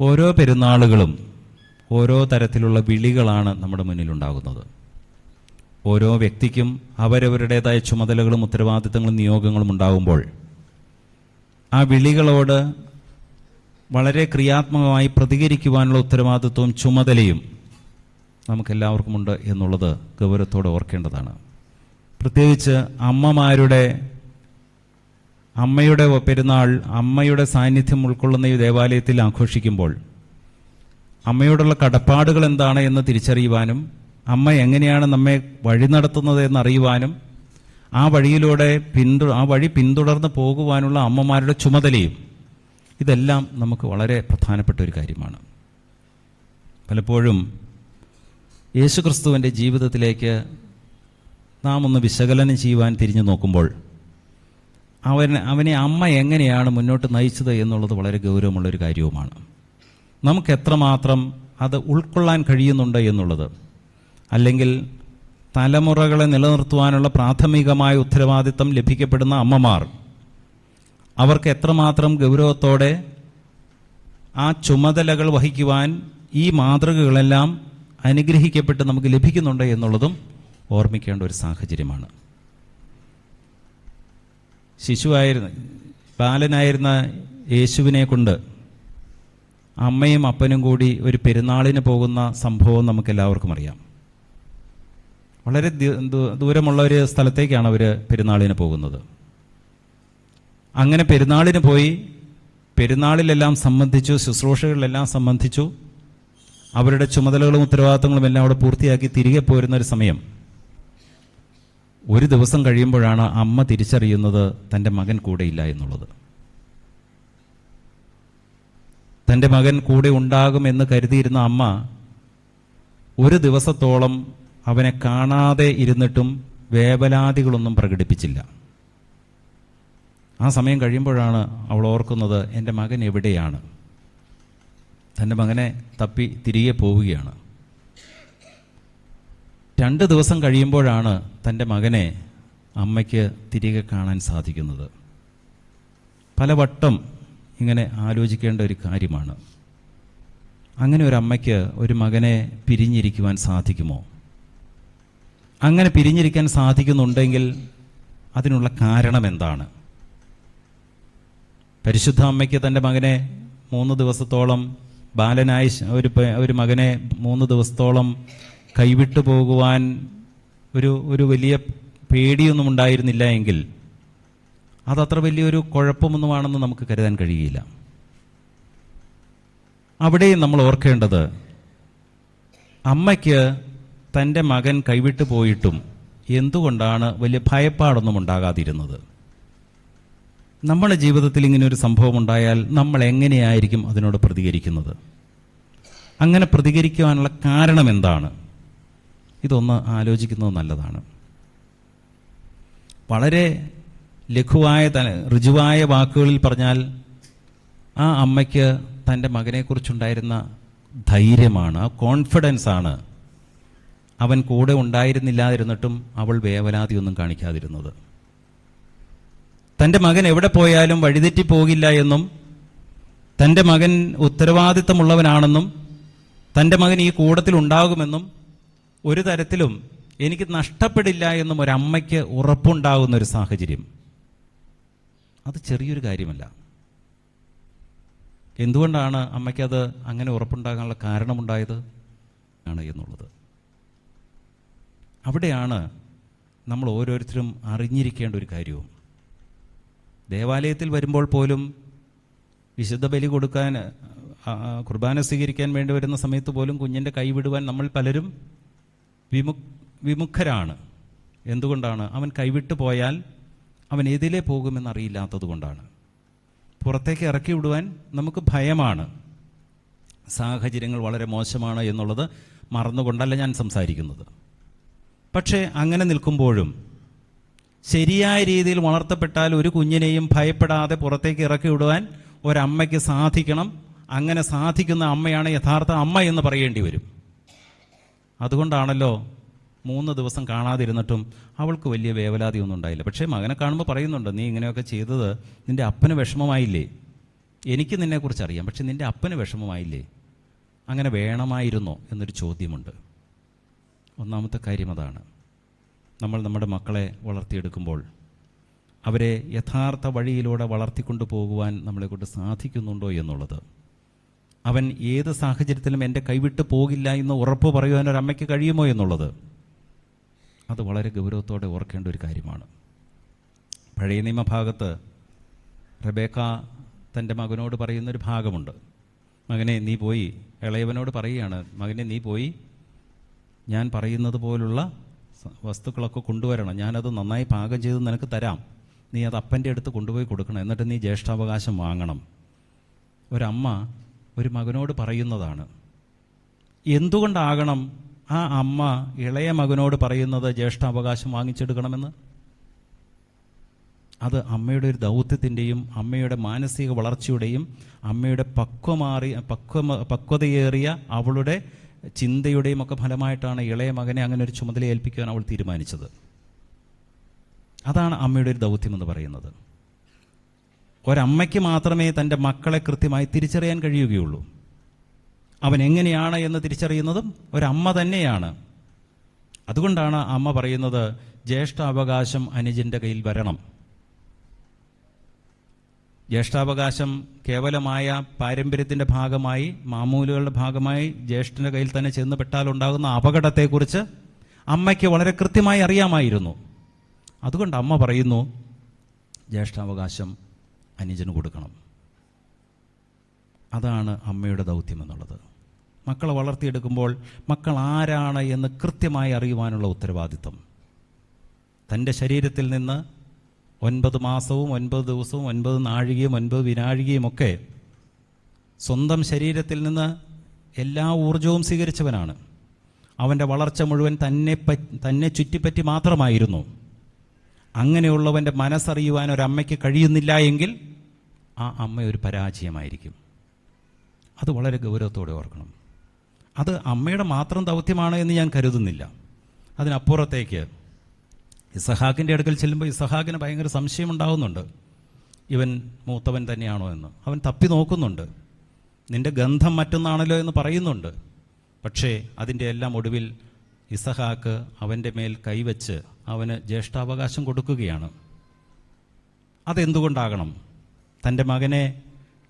ഓരോ പെരുന്നാളുകളും ഓരോ തരത്തിലുള്ള വിളികളാണ് നമ്മുടെ മുന്നിലുണ്ടാകുന്നത്. ഓരോ വ്യക്തിക്കും അവരവരുടേതായ ചുമതലകളും ഉത്തരവാദിത്തങ്ങളും നിയോഗങ്ങളും ഉണ്ടാകുമ്പോൾ ആ വിളികളോട് വളരെ ക്രിയാത്മകമായി പ്രതികരിക്കുവാനുള്ള ഉത്തരവാദിത്വവും ചുമതലയും നമുക്കെല്ലാവർക്കുമുണ്ട് എന്നുള്ളത് ഗൗരവത്തോടെ ഓർക്കേണ്ടതാണ്. പ്രത്യേകിച്ച് അമ്മമാരുടെ അമ്മയുടെ പെരുന്നാൾ അമ്മയുടെ സാന്നിധ്യം ഉൾക്കൊള്ളുന്ന ഈ ദേവാലയത്തിൽ ആഘോഷിക്കുമ്പോൾ അമ്മയോടുള്ള കടപ്പാടുകൾ എന്താണ് എന്ന് തിരിച്ചറിയുവാനും അമ്മ എങ്ങനെയാണ് നമ്മെ വഴി നടത്തുന്നത് എന്നറിയുവാനും ആ വഴിയിലൂടെ പിന്തു ആ വഴി പിന്തുടർന്ന് പോകുവാനുള്ള അമ്മമാരുടെ ചുമതലയും ഇതെല്ലാം നമുക്ക് വളരെ പ്രധാനപ്പെട്ട ഒരു കാര്യമാണ്. പലപ്പോഴും യേശുക്രിസ്തുവിന്റെ ജീവിതത്തിലേക്ക് നാം ഒന്ന് വിശകലനം ചെയ്യുവാൻ തിരിഞ്ഞു നോക്കുമ്പോൾ അവൻ അവനെ അമ്മ എങ്ങനെയാണ് മുന്നോട്ട് നയിച്ചത് എന്നുള്ളത് വളരെ ഗൗരവമുള്ളൊരു കാര്യവുമാണ്. നമുക്ക് എത്രമാത്രം അത് ഉൾക്കൊള്ളാൻ കഴിയുന്നുണ്ട് എന്നുള്ളത്. അല്ലെങ്കിൽ തലമുറകളെ നിലനിർത്തുവാനുള്ള പ്രാഥമികമായ ഉത്തരവാദിത്തം ലഭിക്കപ്പെടുന്ന അമ്മമാർ. അവർക്ക് എത്രമാത്രം ഗൗരവത്തോടെ ആ ചുമതലകൾ വഹിക്കുവാൻ ഈ മാതൃകകളെല്ലാം അനുഗ്രഹിക്കപ്പെട്ട് നമുക്ക് ലഭിക്കുന്നുണ്ട് എന്നുള്ളതും ഓർമ്മിക്കേണ്ട ഒരു സാഹചര്യമാണ്. ശിശുവായിരുന്ന ബാലനായിരുന്ന യേശുവിനെ കൊണ്ട് അമ്മയും അപ്പനും കൂടി ഒരു പെരുന്നാളിന് പോകുന്ന സംഭവം നമുക്ക് എല്ലാവർക്കും അറിയാം. വളരെ ദൂരമുള്ള ഒരു സ്ഥലത്തേക്കാണ് അവർ പെരുന്നാളിന് പോകുന്നത്. അങ്ങനെ പെരുന്നാളിന് പോയി പെരുന്നാളിലെല്ലാം സംബന്ധിച്ചു ശുശ്രൂഷകളിലെല്ലാം സംബന്ധിച്ചു അവരുടെ ചുമതലകളും ഉത്തരവാദിത്തങ്ങളും എല്ലാം അവിടെ പൂർത്തിയാക്കി തിരികെ പോരുന്ന ഒരു സമയം. ഒരു ദിവസം കഴിയുമ്പോഴാണ് അമ്മ തിരിച്ചറിയുന്നത് തന്റെ മകൻ കൂടെയില്ല എന്നുള്ളത്. തന്റെ മകൻ കൂടെ ഉണ്ടാകുമെന്ന് കരുതിയിരുന്ന അമ്മ ഒരു ദിവസത്തോളം അവനെ കാണാതെ ഇരുന്നിട്ടും വേവലാതികളൊന്നും പ്രകടിപ്പിച്ചില്ല. ആ സമയം കഴിയുമ്പോഴാണ് അവൾ ഓർക്കുന്നത് എന്റെ മകൻ എവിടെയാണ്? തന്റെ മകനെ തപ്പി തിരികെ പോവുകയാണ്. രണ്ട് ദിവസം കഴിയുമ്പോഴാണ് തന്റെ മകനെ അമ്മയ്ക്ക് തിരികെ കാണാൻ സാധിക്കുന്നത്. പലവട്ടം ഇങ്ങനെ ആലോചിക്കേണ്ട ഒരു കാര്യമാണ്. അങ്ങനെ ഒരു അമ്മയ്ക്ക് ഒരു മകനെ പിരിഞ്ഞിരിക്കുവാൻ സാധിക്കുമോ? അങ്ങനെ പിരിഞ്ഞിരിക്കാൻ സാധിക്കുന്നുണ്ടെങ്കിൽ അതിനുള്ള കാരണം എന്താണ്? പരിശുദ്ധ അമ്മയ്ക്ക് തന്റെ മകനെ മൂന്ന് ദിവസത്തോളം ബാലനായി ഒരു ഒരു മകനെ മൂന്ന് ദിവസത്തോളം കൈവിട്ടു പോകുവാൻ ഒരു ഒരു വലിയ പേടിയൊന്നും ഉണ്ടായിരുന്നില്ല എങ്കിൽ അതത്ര വലിയൊരു കുഴപ്പമൊന്നുമാണെന്ന് നമുക്ക് കരുതാൻ കഴിയില്ല. അവിടെയും നമ്മൾ ഓർക്കേണ്ടത് അമ്മയ്ക്ക് തന്റെ മകൻ കൈവിട്ടു പോയിട്ടും എന്തുകൊണ്ടാണ് വലിയ ഭയപ്പാടൊന്നും ഉണ്ടാകാതിരുന്നത്? നമ്മുടെ ജീവിതത്തിൽ ഇങ്ങനെ ഒരു സംഭവം ഉണ്ടായാൽ നമ്മൾ എങ്ങനെയായിരിക്കും അതിനോട് പ്രതികരിക്കുന്നത്? അങ്ങനെ പ്രതികരിക്കുവാനുള്ള കാരണം എന്താണ്? ഇതൊന്ന് ആലോചിക്കുന്നത് നല്ലതാണ്. വളരെ ലഘുവായ തല ഋജുവായ വാക്കുകളിൽ പറഞ്ഞാൽ ആ അമ്മയ്ക്ക് തന്റെ മകനെക്കുറിച്ചുണ്ടായിരുന്ന ധൈര്യമാണ് ആ കോൺഫിഡൻസ് ആണ് അവൻ കൂടെ ഉണ്ടായിരുന്നില്ലാതിരുന്നിട്ടും അവൾ വേവലാതിയൊന്നും കാണിക്കാതിരുന്നത്. തന്റെ മകൻ എവിടെ പോയാലും വഴിതെറ്റി പോകില്ല എന്നും തന്റെ മകൻ ഉത്തരവാദിത്തമുള്ളവനാണെന്നും തന്റെ മകൻ ഈ കൂടത്തിൽ ഉണ്ടാകുമെന്നും ഒരു തരത്തിലും എനിക്ക് നഷ്ടപ്പെടില്ല എന്നും ഒരമ്മയ്ക്ക് ഉറപ്പുണ്ടാകുന്ന ഒരു സാഹചര്യം. അത് ചെറിയൊരു കാര്യമല്ല. എന്തുകൊണ്ടാണ് അമ്മയ്ക്കത് അങ്ങനെ ഉറപ്പുണ്ടാകാനുള്ള കാരണമുണ്ടായത്? ആണ് എന്നുള്ളത്. അവിടെയാണ് നമ്മൾ ഓരോരുത്തരും അറിഞ്ഞിരിക്കേണ്ട ഒരു കാര്യവും. ദേവാലയത്തിൽ വരുമ്പോൾ പോലും വിശുദ്ധ ബലി കൊടുക്കാൻ കുർബാന സ്വീകരിക്കാൻ വേണ്ടി വരുന്ന സമയത്ത് പോലും കുഞ്ഞിന്റെ കൈ വിടുവാൻ നമ്മൾ പലരും വിമു വിമുഖരാണ്. എന്തുകൊണ്ടാണ്? അവൻ കൈവിട്ടു പോയാൽ അവൻ ഏതിലേ പോകുമെന്നറിയില്ലാത്തത് കൊണ്ടാണ് പുറത്തേക്ക് ഇറക്കി വിടുവാൻ നമുക്ക് ഭയമാണ്. സാഹചര്യങ്ങൾ വളരെ മോശമാണ് എന്നുള്ളത് മറന്നുകൊണ്ടല്ല ഞാൻ സംസാരിക്കുന്നത്. പക്ഷേ അങ്ങനെ നിൽക്കുമ്പോഴും ശരിയായ രീതിയിൽ വളർത്തപ്പെട്ടാൽ ഒരു കുഞ്ഞിനെയും ഭയപ്പെടാതെ പുറത്തേക്ക് ഇറക്കി വിടുവാൻ ഒരമ്മയ്ക്ക് സാധിക്കണം. അങ്ങനെ സാധിക്കുന്ന അമ്മയാണ് യഥാർത്ഥ അമ്മ എന്ന് പറയേണ്ടി വരും. അതുകൊണ്ടാണല്ലോ മൂന്ന് ദിവസം കാണാതിരുന്നിട്ടും അവൾക്ക് വലിയ വേവലാതിയൊന്നും ഉണ്ടായില്ല. പക്ഷേ മകനെ കാണുമ്പോൾ പറയുന്നുണ്ട് നീ ഇങ്ങനെയൊക്കെ ചെയ്തത് നിന്റെ അപ്പന് വിഷമമായില്ലേ? എനിക്ക് നിന്നെക്കുറിച്ച് അറിയാം പക്ഷെ നിന്റെ അപ്പന് വിഷമമായില്ലേ? അങ്ങനെ വേണമായിരുന്നോ? എന്നൊരു ചോദ്യമുണ്ട്. ഒന്നാമത്തെ കാര്യം അതാണ്. നമ്മൾ നമ്മുടെ മക്കളെ വളർത്തിയെടുക്കുമ്പോൾ അവരെ യഥാർത്ഥ വഴിയിലൂടെ വളർത്തിക്കൊണ്ടു പോകുവാൻ നമ്മളെക്കൊണ്ട് സാധിക്കുന്നുണ്ടോ എന്നുള്ളത്. അവൻ ഏത് സാഹചര്യത്തിലും എന്റെ കൈവിട്ട് പോകില്ല എന്ന് ഉറപ്പ് പറയുവാൻ ഒരു അമ്മയ്ക്ക് കഴിയുമോ എന്നുള്ളത്? അത് വളരെ ഗൗരവത്തോടെ ഓർക്കേണ്ട ഒരു കാര്യമാണ്. പഴയ നിയമഭാഗത്ത് റബേക്ക തന്റെ മകനോട് പറയുന്നൊരു ഭാഗമുണ്ട്. മകനെ നീ പോയി. ഇളയവനോട് പറയുകയാണ് മകനെ നീ പോയി. ഞാൻ പറയുന്നത് പോലുള്ള വസ്തുക്കളൊക്കെ കൊണ്ടുവരണം. ഞാനത് നന്നായി പാകം ചെയ്ത് നിനക്ക് തരാം. നീ അത് അപ്പന്റെ അടുത്ത് കൊണ്ടുപോയി കൊടുക്കണം. എന്നിട്ട് നീ ജ്യേഷ്ഠാവകാശം വാങ്ങണം. ഒരമ്മ ഒരു മകനോട് പറയുന്നതാണ്. എന്തുകൊണ്ടാകണം ആ അമ്മ ഇളയ മകനോട് പറയുന്നത് ജ്യേഷ്ഠ അവകാശം വാങ്ങിച്ചെടുക്കണമെന്ന്? അത് അമ്മയുടെ ഒരു ദൗത്യത്തിന്റെയും അമ്മയുടെ മാനസിക വളർച്ചയുടെയും അമ്മയുടെ പക്വമാറി പക്വ പക്വതയേറിയ അവളുടെ ചിന്തയുടെയും ഒക്കെ ഫലമായിട്ടാണ് ഇളയ മകനെ അങ്ങനെ ഒരു ചുമതല ഏൽപ്പിക്കാൻ അവൾ തീരുമാനിച്ചത്. അതാണ് അമ്മയുടെ ഒരു ദൗത്യം എന്ന് പറയുന്നത്. ഒരമ്മയ്ക്ക് മാത്രമേ തന്റെ മക്കളെ കൃത്യമായി തിരിച്ചറിയാൻ കഴിയുകയുള്ളൂ. അവൻ എങ്ങനെയാണ് എന്ന് തിരിച്ചറിയുന്നതും ഒരമ്മ തന്നെയാണ്. അതുകൊണ്ടാണ് അമ്മ പറയുന്നത് ജ്യേഷ്ഠാവകാശം അനുജന്റെ കയ്യിൽ വരണം. ജ്യേഷ്ഠാവകാശം കേവലമായ പാരമ്പര്യത്തിന്റെ ഭാഗമായി മാമൂലുകളുടെ ഭാഗമായി ജ്യേഷ്ഠന്റെ കയ്യിൽ തന്നെ ചെന്ന് പെട്ടാലുണ്ടാകുന്ന അപകടത്തെക്കുറിച്ച് അമ്മയ്ക്ക് വളരെ കൃത്യമായി അറിയാമായിരുന്നു. അതുകൊണ്ട് അമ്മ പറയുന്നു ജ്യേഷ്ഠാവകാശം അനുജന് കൊടുക്കണം. അതാണ് അമ്മയുടെ ദൗത്യം എന്നുള്ളത്. മക്കളെ വളർത്തിയെടുക്കുമ്പോൾ മക്കൾ ആരാണ് എന്ന് കൃത്യമായി അറിയുവാനുള്ള ഉത്തരവാദിത്വം. തന്റെ ശരീരത്തിൽ നിന്ന് ഒൻപത് മാസവും ഒൻപത് ദിവസവും ഒൻപത് നാഴികയും ഒൻപത് വിനാഴികയും ഒക്കെ സ്വന്തം ശരീരത്തിൽ നിന്ന് എല്ലാ ഊർജവും സ്വീകരിച്ചവനാണ്. അവന്റെ വളർച്ച മുഴുവൻ തന്നെ തന്നെ ചുറ്റിപ്പറ്റി മാത്രമായിരുന്നു. അങ്ങനെയുള്ളവന്റെ മനസ്സറിയുവാൻ ഒരമ്മയ്ക്ക് കഴിയുന്നില്ല എങ്കിൽ ആ അമ്മ ഒരു പരാജയമായിരിക്കും. അത് വളരെ ഗൗരവത്തോടെ ഓർക്കണം. അത് അമ്മയുടെ മാത്രം ദൗത്യമാണ് എന്ന് ഞാൻ കരുതുന്നില്ല. അതിനപ്പുറത്തേക്ക് ഇസഹാക്കിന്റെ അടുക്കൽ ചെല്ലുമ്പോൾ ഇസഹാക്കിന് ഭയങ്കര സംശയം ഉണ്ടാകുന്നുണ്ട് ഇവൻ മൂത്തവൻ തന്നെയാണോ എന്ന്. അവൻ തപ്പി നോക്കുന്നുണ്ട്. നിന്റെ ഗന്ധം മറ്റൊന്നാണല്ലോ എന്ന് പറയുന്നുണ്ട്. പക്ഷേ അതിന്റെ എല്ലാം ഒടുവിൽ ഇസഹാക്ക് അവന്റെ മേൽ കൈവച്ച് അവന് ജ്യേഷ്ഠാവകാശം കൊടുക്കുകയാണ്. അതെന്തുകൊണ്ടാകണം? തന്റെ മകനെ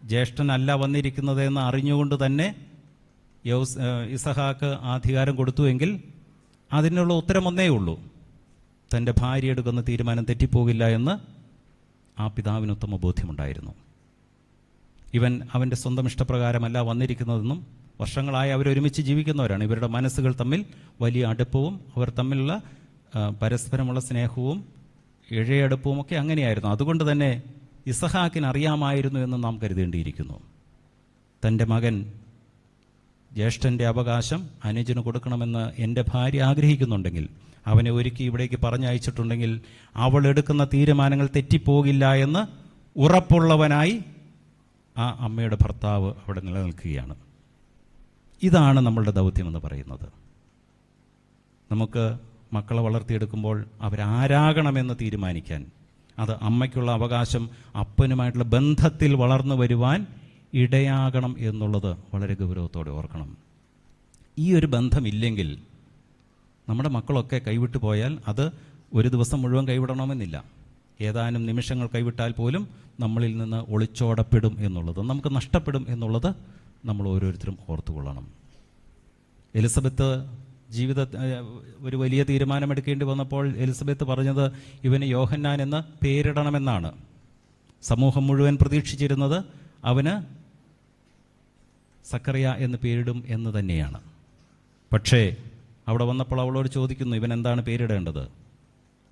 ജ്യേഷ്ഠനല്ല വന്നിരിക്കുന്നത് എന്ന് അറിഞ്ഞുകൊണ്ട് തന്നെ യൗസ് ഇസഹാക്ക് അധികാരം കൊടുത്തുവെങ്കിൽ അതിനുള്ള ഉത്തരം ഒന്നേ ഉള്ളൂ. തന്റെ ഭാര്യ എടുക്കുന്ന തീരുമാനം തെറ്റിപ്പോകില്ല എന്ന് ആ പിതാവിന് ഉത്തമ ബോധ്യമുണ്ടായിരുന്നു ഇവൻ അവന്റെ സ്വന്തം ഇഷ്ടപ്രകാരമല്ല വന്നിരിക്കുന്നതെന്നും വർഷങ്ങളായി അവരൊരുമിച്ച് ജീവിക്കുന്നവരാണ്. ഇവരുടെ മനസ്സുകൾ തമ്മിൽ വലിയ അടുപ്പവും അവർ തമ്മിലുള്ള പരസ്പരമുള്ള സ്നേഹവും ഇഴയടുപ്പവും ഒക്കെ അങ്ങനെയായിരുന്നു. അതുകൊണ്ട് തന്നെ ഇസഹാക്കിന് അറിയാമായിരുന്നു എന്ന് നാം കരുതേണ്ടിയിരിക്കുന്നു. തന്റെ മകൻ ജ്യേഷ്ഠന്റെ അവകാശം അനുജന് കൊടുക്കണമെന്ന് എന്റെ ഭാര്യ ആഗ്രഹിക്കുന്നുണ്ടെങ്കിൽ അവനെ ഒരുക്കി ഇവിടേക്ക് പറഞ്ഞയച്ചിട്ടുണ്ടെങ്കിൽ അവൾ എടുക്കുന്ന തീരുമാനങ്ങൾ തെറ്റിപ്പോകില്ല എന്ന് ഉറപ്പുള്ളവനായി ആ അമ്മയുടെ ഭർത്താവ് അവിടെ നിലനിൽക്കുകയാണ്. ഇതാണ് നമ്മളുടെ ദൗത്യം എന്ന് പറയുന്നത്. നമുക്ക് മക്കളെ വളർത്തിയെടുക്കുമ്പോൾ അവരാരാകണമെന്ന് തീരുമാനിക്കാൻ അത് അമ്മയ്ക്കുള്ള അവകാശം അപ്പനുമായിട്ടുള്ള ബന്ധത്തിൽ വളർന്നു വരുവാൻ ഇടയാകണം എന്നുള്ളത് വളരെ ഗൗരവത്തോടെ ഓർക്കണം. ഈ ഒരു ബന്ധമില്ലെങ്കിൽ നമ്മുടെ മക്കളൊക്കെ കൈവിട്ടു പോയാൽ അത് ഒരു ദിവസം മുഴുവൻ കൈവിടണമെന്നില്ല. ഏതാനും നിമിഷങ്ങൾ കൈവിട്ടാൽ പോലും നമ്മളിൽ നിന്ന് ഒളിച്ചോടപ്പെടും എന്നുള്ളത് നമുക്ക് നഷ്ടപ്പെടും എന്നുള്ളത് നമ്മൾ ഓരോരുത്തരും ഓർത്തുകൊള്ളണം എലിസബത്ത് ജീവിത ഒരു വലിയ തീരുമാനമെടുക്കേണ്ടി വന്നപ്പോൾ എലിസബത്ത് പറഞ്ഞത് ഇവന് യോഹന്നാൻ എന്ന് പേരിടണമെന്നാണ്. സമൂഹം മുഴുവൻ പ്രതീക്ഷിച്ചിരുന്നത് അവന് സക്കറിയ എന്ന് പേരിടും എന്ന് തന്നെയാണ്. പക്ഷേ അവിടെ വന്നപ്പോൾ അവളോട് ചോദിക്കുന്നു ഇവൻ എന്താണ് പേരിടേണ്ടത്?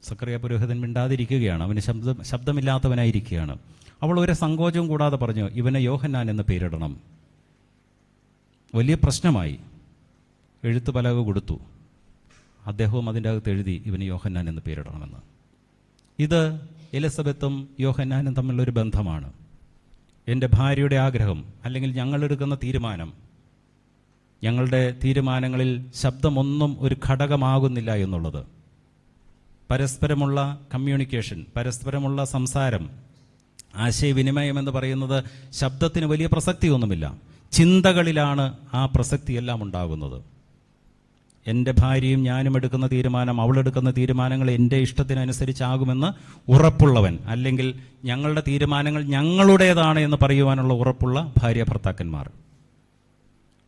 സക്കറിയ പുരോഹിതൻ മിണ്ടാതിരിക്കുകയാണ്. അവന് ശബ്ദം ശബ്ദമില്ലാത്തവനായിരിക്കുകയാണ്. അവൾ ഒരു സങ്കോചവും കൂടാതെ പറഞ്ഞു ഇവനെ യോഹന്നാൻ എന്ന് പേരിടണം. വലിയ പ്രശ്നമായി. എഴുത്ത് പലക കൊടുത്തു. അദ്ദേഹവും അതിന്റെ അകത്ത് എഴുതി ഇവന് യോഹന്നാൻ എന്ന് പേരിടണമെന്ന്. ഇത് എലിസബത്തും യോഹന്നാനും തമ്മിലുള്ളൊരു ബന്ധമാണ്. എന്റെ ഭാര്യയുടെ ആഗ്രഹം അല്ലെങ്കിൽ ഞങ്ങളെടുക്കുന്ന തീരുമാനം ഞങ്ങളുടെ തീരുമാനങ്ങളിൽ ശബ്ദമൊന്നും ഒരു ഘടകമാകുന്നില്ല എന്നുള്ളത്. പരസ്പരമുള്ള കമ്മ്യൂണിക്കേഷൻ പരസ്പരമുള്ള സംസാരം ആശയവിനിമയം എന്ന് പറയുന്നത് ശബ്ദത്തിന് വലിയ പ്രസക്തിയൊന്നുമില്ല. ചിന്തകളിലാണ് ആ പ്രസക്തിയെല്ലാം ഉണ്ടാകുന്നത്. എന്റെ ഭാര്യയും ഞാനും എടുക്കുന്ന തീരുമാനം അവളെടുക്കുന്ന തീരുമാനങ്ങൾ എന്റെ ഇഷ്ടത്തിനനുസരിച്ചാകുമെന്ന് ഉറപ്പുള്ളവൻ അല്ലെങ്കിൽ ഞങ്ങളുടെ തീരുമാനങ്ങൾ ഞങ്ങളുടേതാണ് എന്ന് പറയുവാനുള്ള ഉറപ്പുള്ള ഭാര്യ ഭർത്താക്കന്മാർ.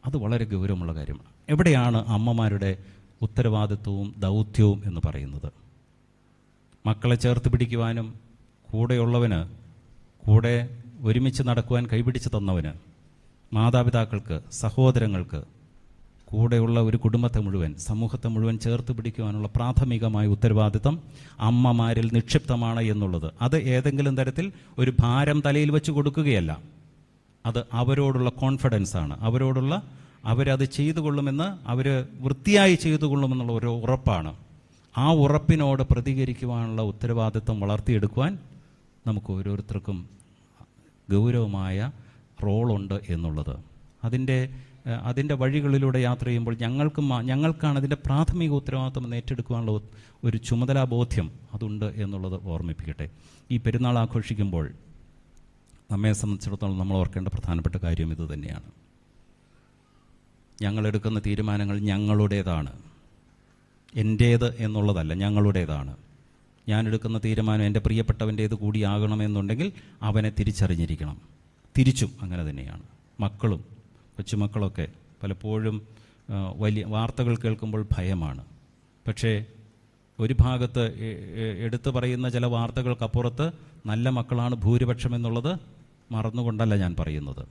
അത് വളരെ ഗൗരവമുള്ള കാര്യമാണ്. എവിടെയാണ് അമ്മമാരുടെ ഉത്തരവാദിത്വവും ദൗത്യവും എന്ന് പറയുന്നത്? മക്കളെ ചേർത്ത് പിടിക്കുവാനും കൂടെയുള്ളവന് കൂടെ ഒരുമിച്ച് നടക്കുവാൻ കൈപിടിച്ച് തന്നവന് മാതാപിതാക്കൾക്ക് സഹോദരങ്ങൾക്ക് കൂടെയുള്ള ഒരു കുടുംബത്തെ മുഴുവൻ സമൂഹത്തെ മുഴുവൻ ചേർത്ത് പിടിക്കുവാനുള്ള പ്രാഥമികമായ ഉത്തരവാദിത്തം അമ്മമാരിൽ നിക്ഷിപ്തമാണ് എന്നുള്ളത്. അത് ഏതെങ്കിലും തരത്തിൽ ഒരു ഭാരം തലയിൽ വെച്ച് കൊടുക്കുകയല്ല. അത് അവരോടുള്ള കോൺഫിഡൻസ് ആണ്. അവരോടുള്ള അവരത് ചെയ്തു കൊള്ളുമെന്ന് അവർ വൃത്തിയായി ചെയ്തു കൊള്ളുമെന്നുള്ള ഒരു ഉറപ്പാണ്. ആ ഉറപ്പിനോട് പ്രതികരിക്കുവാനുള്ള ഉത്തരവാദിത്വം വളർത്തിയെടുക്കുവാൻ നമുക്ക് ഓരോരുത്തർക്കും ഗൗരവമായ റോളുണ്ട് എന്നുള്ളത്. അതിന്റെ അതിന്റെ വഴികളിലൂടെ യാത്ര ചെയ്യുമ്പോൾ ഞങ്ങൾക്ക് ഞങ്ങൾക്കാണ് അതിന്റെ പ്രാഥമിക ഉത്തരവാദിത്വം ഏറ്റെടുക്കുവാനുള്ള ഒരു ചുമതലാ ബോധ്യം അതുണ്ട് എന്നുള്ളത് ഓർമ്മിപ്പിക്കട്ടെ. ഈ പെരുന്നാൾ ആഘോഷിക്കുമ്പോൾ നമ്മെ സംബന്ധിച്ചിടത്തോളം നമ്മൾ ഓർക്കേണ്ട പ്രധാനപ്പെട്ട കാര്യം ഇത് തന്നെയാണ്. ഞങ്ങളെടുക്കുന്ന തീരുമാനങ്ങൾ ഞങ്ങളുടേതാണ്. എന്റേത് എന്നുള്ളതല്ല ഞങ്ങളുടേതാണ്. ഞാനെടുക്കുന്ന തീരുമാനം എന്റെ പ്രിയപ്പെട്ടവന്റേത് കൂടിയാകണമെന്നുണ്ടെങ്കിൽ അവനെ തിരിച്ചറിഞ്ഞിരിക്കണം. തിരിച്ചും അങ്ങനെ തന്നെയാണ്. മക്കളും കൊച്ചുമക്കളൊക്കെ പലപ്പോഴും വലിയ വാർത്തകൾ കേൾക്കുമ്പോൾ ഭയമാണ്. പക്ഷേ ഒരു ഭാഗത്ത് എടുത്തു പറയുന്ന ചില വാർത്തകൾക്കപ്പുറത്ത് നല്ല മക്കളാണ് ഭൂരിപക്ഷം എന്നുള്ളത് മറന്നുകൊണ്ടല്ല ഞാൻ പറയുന്നത്.